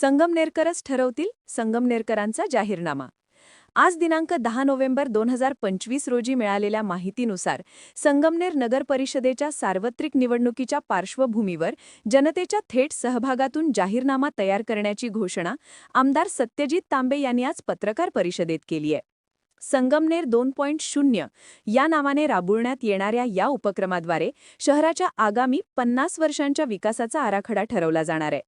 संगमनेरकरच ठरवतील संगमनेरकरांचा जाहीरनामा. आज दिनांक दहा नोव्हेंबर दोन हजार पंचवीस रोजी मिळालेल्या माहितीनुसार संगमनेर नगर परिषदेच्या सार्वत्रिक निवडणुकीच्या पार्श्वभूमीवर जनतेच्या थेट सहभागातून जाहीरनामा तयार करण्याची घोषणा आमदार सत्यजित तांबे यांनी आज पत्रकार परिषदेत केली आहे. संगमनेर दोन पॉईंट शून्य या नावाने राबवण्यात येणाऱ्या या उपक्रमाद्वारे शहराच्या आगामी पन्नास वर्षांच्या विकासाचा आराखडा ठरवला जाणार आहे.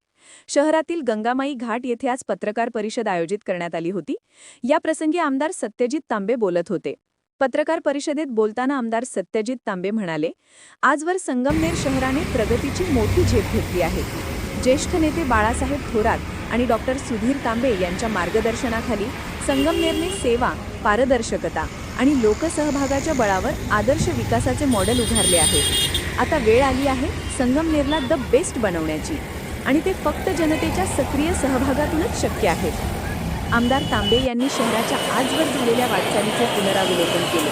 शहरातील गंगामाई घाट येथे आज पत्रकार परिषद आयोजित करण्यात आली होती. या प्रसंगी आमदार सत्यजित तांबे बोलत होते. पत्रकार परिषदेत बोलताना आमदार सत्यजित तांबे म्हणाले आजवर संगमनेर शहराने प्रगतीची मोठी झेप घेतली आहे. ज्येष्ठ नेते बाळासाहेब थोरात आणि डॉक्टर सुधीर तांबे यांच्या मार्गदर्शनाखाली संगमनेरने सेवा पारदर्शकता आणि लोकसहभागाच्या बळावर आदर्श विकासाचे मॉडेल उभारले आहे. आता वेळ आली आहे संगमनेरला द बेस्ट बनवण्याची. आणि ते फक्त जनतेच्या सक्रिय सहभागातूनच शक्य आहे आमदार तांबे यांनी शहराच्या आजवर झालेल्या वाटचालीचे पुनरावलोकन केले.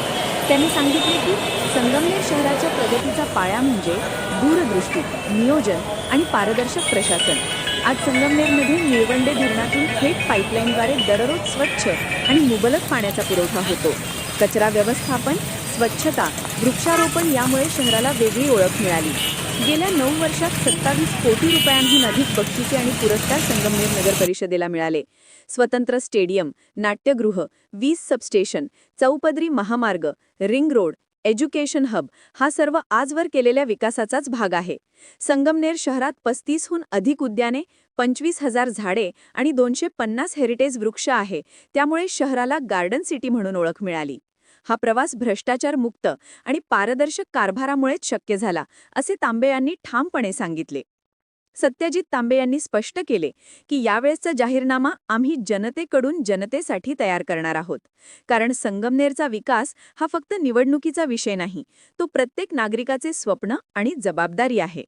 त्यांनी सांगितले की संगमनेर शहराच्या प्रगतीचा पाया म्हणजे दूरदृष्टी नियोजन आणि पारदर्शक प्रशासन. आज संगमनेरमध्ये निळवंडे धरणातून थेट पाईपलाईनद्वारे दररोज स्वच्छ आणि मुबलक पाण्याचा पुरवठा होतो. कचरा व्यवस्थापन स्वच्छता वृक्षारोपण यामुळे शहराला वेगळी ओळख मिळाली. गेल्या नऊ वर्षात सत्तावीस कोटी रुपयांहून अधिक बक्षिसे आणि पुरस्कार संगमनेर नगर परिषदेला मिळाले. स्वतंत्र स्टेडियम नाट्यगृह वीज सबस्टेशन चौपदरी महामार्ग रिंग रोड एज्युकेशन हब हा सर्व आजवर केलेल्या विकासाचाच भाग आहे. संगमनेर शहरात पस्तीसहून अधिक उद्याने पंचवीस हजार झाडे आणि दोनशे पन्नास हेरिटेज वृक्ष आहे. त्यामुळे शहराला गार्डन सिटी म्हणून ओळख मिळाली. हा प्रवास भ्रष्टाचार मुक्त आणि पारदर्शक कारभारामुळेच शक्य झाला असे तांबे यांनी ठामपणे सांगितले. सत्यजित तांबे यांनी स्पष्ट केले की यावेळेसचा जाहीरनामा आम्ही जनतेकडून जनतेसाठी तयार करणार आहोत. कारण संगमनेरचा विकास हा फक्त निवडणुकीचा विषय नाही तो प्रत्येक नागरिकाचे स्वप्न आणि जबाबदारी आहे.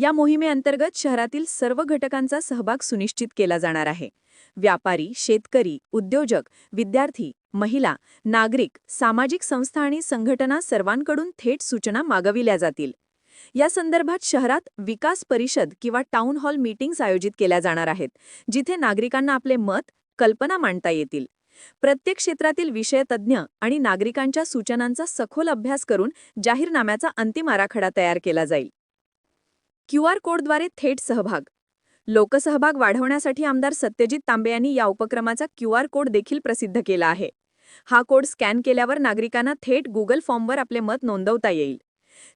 या मोहिमेअंतर्गत शहरातील सर्व घटकांचा सहभाग सुनिश्चित केला जाणार आहे. व्यापारी शेतकरी उद्योजक विद्यार्थी महिला नागरिक सामाजिक संस्था आणि संघटना सर्वांकडून थेट सूचना मागविल्या जातील. या संदर्भात शहरात विकास परिषद किंवा टाउन हॉल मीटिंग्स आयोजित केल्या जाणार आहेत जिथे नागरिकांना आपले मत कल्पना मांडता येतील. प्रत्येक क्षेत्रातील विषयतज्ञ आणि नागरिकांच्या सूचनांचा सखोल अभ्यास करून जाहीरनाम्याचा अंतिम आराखडा तयार केला जाईल. क्यू आर कोडद्वारे थेट सहभाग. लोकसहभाग वाढवण्यासाठी आमदार सत्यजित तांबे यांनी या उपक्रमाचा क्यू आर कोड देखील प्रसिद्ध केला आहे. हा कोड स्कॅन केल्यावर नागरिकांना थेट गुगल फॉर्मवर आपले मत नोंदवता येईल.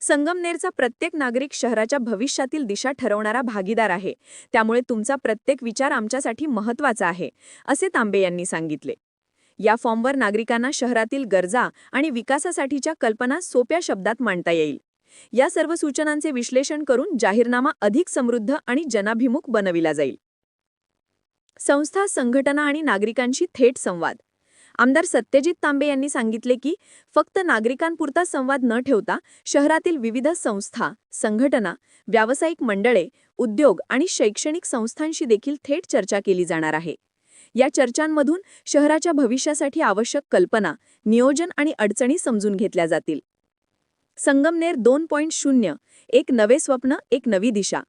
संगमनेरचा प्रत्येक नागरिक शहराच्या भविष्यातील दिशा ठरवणारा भागीदार आहे. त्यामुळे तुमचा प्रत्येक विचार आमच्यासाठी महत्त्वाचा आहे असे तांबे यांनी सांगितले. या फॉर्मवर नागरिकांना शहरातील गरजा आणि विकासासाठीच्या कल्पना सोप्या शब्दात मांडता येईल. या सर्व सूचनांचे विश्लेषण करून जाहीरनामा अधिक समृद्ध आणि जनाभिमुख बनविला जाईल. संस्था संघटना आणि नागरिकांशी थेट संवाद. आमदार सत्यजित तांबे यांनी सांगितले की फक्त नागरिकांपुरता संवाद न ठेवता शहरातील विविध संस्था संघटना व्यावसायिक मंडळे उद्योग आणि शैक्षणिक संस्थांशी देखील थेट चर्चा केली जाणार आहे. या चर्चांमधून शहराच्या भविष्यासाठी आवश्यक कल्पना नियोजन आणि अडचणी समजून घेतल्या जातील. संगमनेर दोन पॉईंट शून्य एक नवे स्वप्न एक नवी दिशा.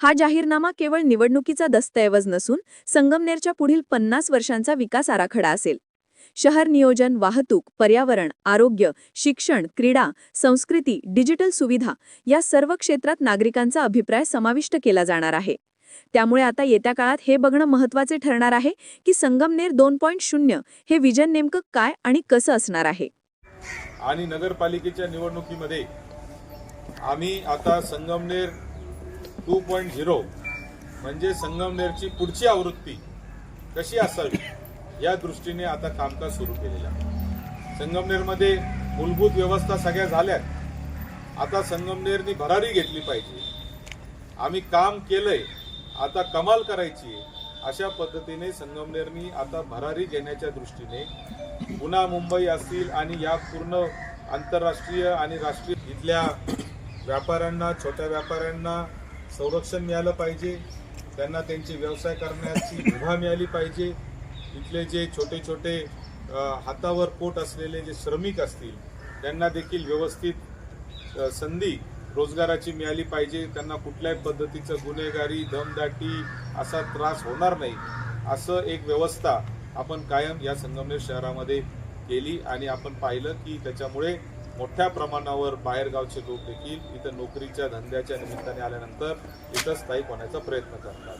हा जाहीरनामा केवळ निवडणुकीचा दस्तऐवज नसून संगमनेरच्या पुढील पन्नास वर्षांचा विकास आराखडा असेल. शहर नियोजन वाहतूक पर्यावरण आरोग्य शिक्षण क्रीडा संस्कृती डिजिटल सुविधा या सर्व क्षेत्रात नागरिकांचा अभिप्राय समाविष्ट केला जाणार आहे. त्यामुळे आता येत्या काळात हे बघणं महत्त्वाचे ठरणार आहे की संगमनेर दोन पॉईंट शून्य हे विजन नेमकं काय आणि कसं असणार आहे. आणि नगरपालिकेच्या निवडणुकीमध्ये आम्ही आता संगमनेर टू पॉईंट झिरो म्हणजे संगमनेरची पुढची आवृत्ती कशी असावी या दृष्टीने आता कामकाज सुरू केलेलं आहे. संगमनेरमध्ये मूलभूत व्यवस्था सगळ्या झाल्यात. आता संगमनेरनी भरारी घेतली पाहिजे. आम्ही काम केलंय. आता कमाल करायची आहे. अशा पद्धतीने संगमनेरनी आता भरारी घेण्याच्या दृष्टीने पुन्हा मुंबई असतील आणि या पूर्ण आंतरराष्ट्रीय आणि राष्ट्रीय इथल्या व्यापाऱ्यांना छोट्या व्यापाऱ्यांना संरक्षण मिळालं पाहिजे. त्यांना त्यांचे व्यवसाय करण्याची मुभा मिळाली पाहिजे. इथले जे छोटे छोटे हातावर पोट असलेले जे श्रमिक असतील त्यांना देखील व्यवस्थित संधी रोजगाराची मिळाली पाहिजे त्यांना कुठल्याही पद्धतीचं गुन्हेगारी दमदाटी असा त्रास होणार नाही असं एक व्यवस्था आपण कायम या संगमनेर शहरामध्ये केली आणि आपण पाहिलं की त्याच्यामुळे मोठ्या प्रमाणावर बाहेरगावचे लोक देखील इथं नोकरीच्या धंद्याच्या निमित्ताने आल्यानंतर इथं स्थायिक होण्याचा प्रयत्न करतात.